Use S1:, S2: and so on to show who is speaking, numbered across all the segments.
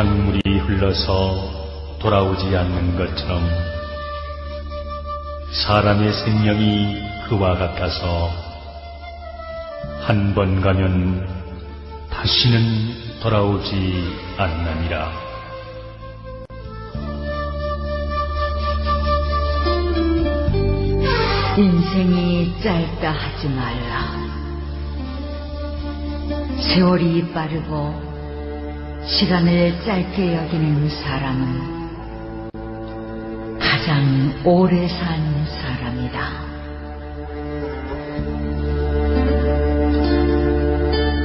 S1: 강물이 흘러서 돌아오지 않는 것처럼 사람의 생명이 그와 같아서 한 번 가면 다시는 돌아오지 않느니라.
S2: 인생이 짧다 하지 말라. 세월이 빠르고 시간을 짧게 여기는 사람은 가장 오래 산 사람이다.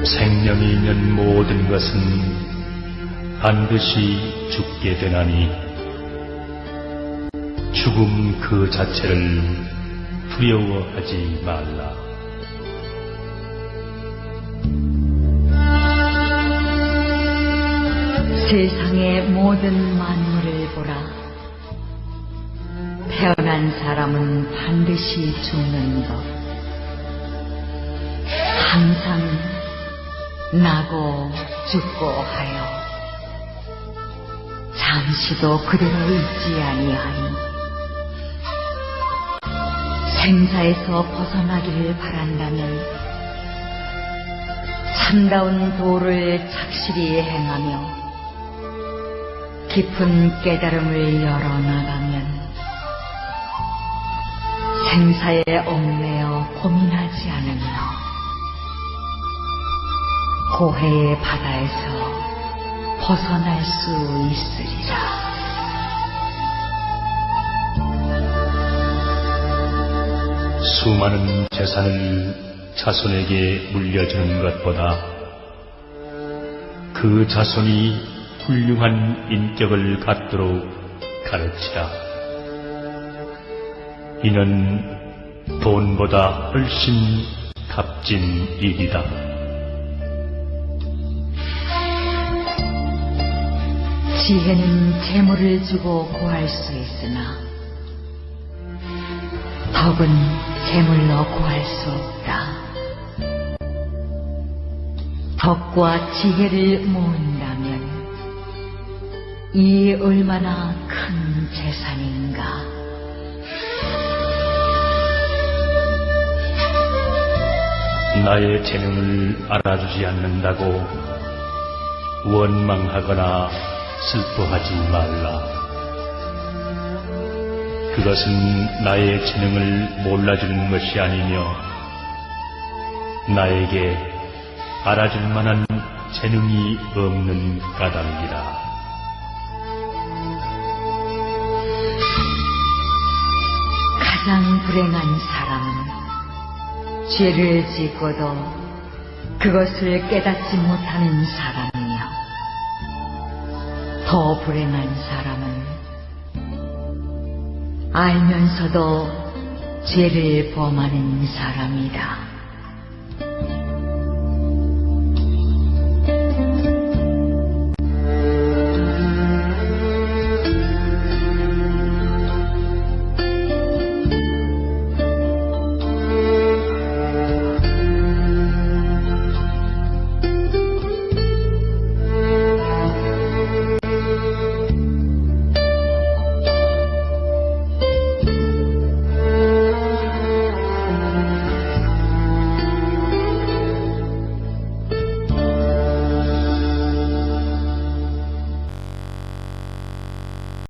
S1: 생명이 있는 모든 것은 반드시 죽게 되나니 죽음 그 자체를 두려워하지 말라.
S2: 세상의 모든 만물을 보라. 태어난 사람은 반드시 죽는 것. 항상 나고 죽고 하여 잠시도 그대로 있지 아니하니 생사에서 벗어나기를 바란다면 참다운 도를 착실히 행하며 깊은 깨달음을 열어나가면 생사에 얽매여 고민하지 않으며 고해의 바다에서 벗어날 수 있으리라.
S1: 수많은 재산을 자손에게 물려주는 것보다 그 자손이 훌륭한 인격을 갖도록 가르치라. 이는 돈보다 훨씬 값진 일이다.
S2: 지혜는 재물을 주고 구할 수 있으나 덕은 재물로 구할 수 없다. 덕과 지혜를 모은다면 이 얼마나 큰 재산인가.
S1: 나의 재능을 알아주지 않는다고 원망하거나 슬퍼하지 말라. 그것은 나의 재능을 몰라주는 것이 아니며 나에게 알아줄 만한 재능이 없는 까닭이라.
S2: 불행한 사람은 죄를 짓고도 그것을 깨닫지 못하는 사람이며 더 불행한 사람은 알면서도 죄를 범하는 사람이다.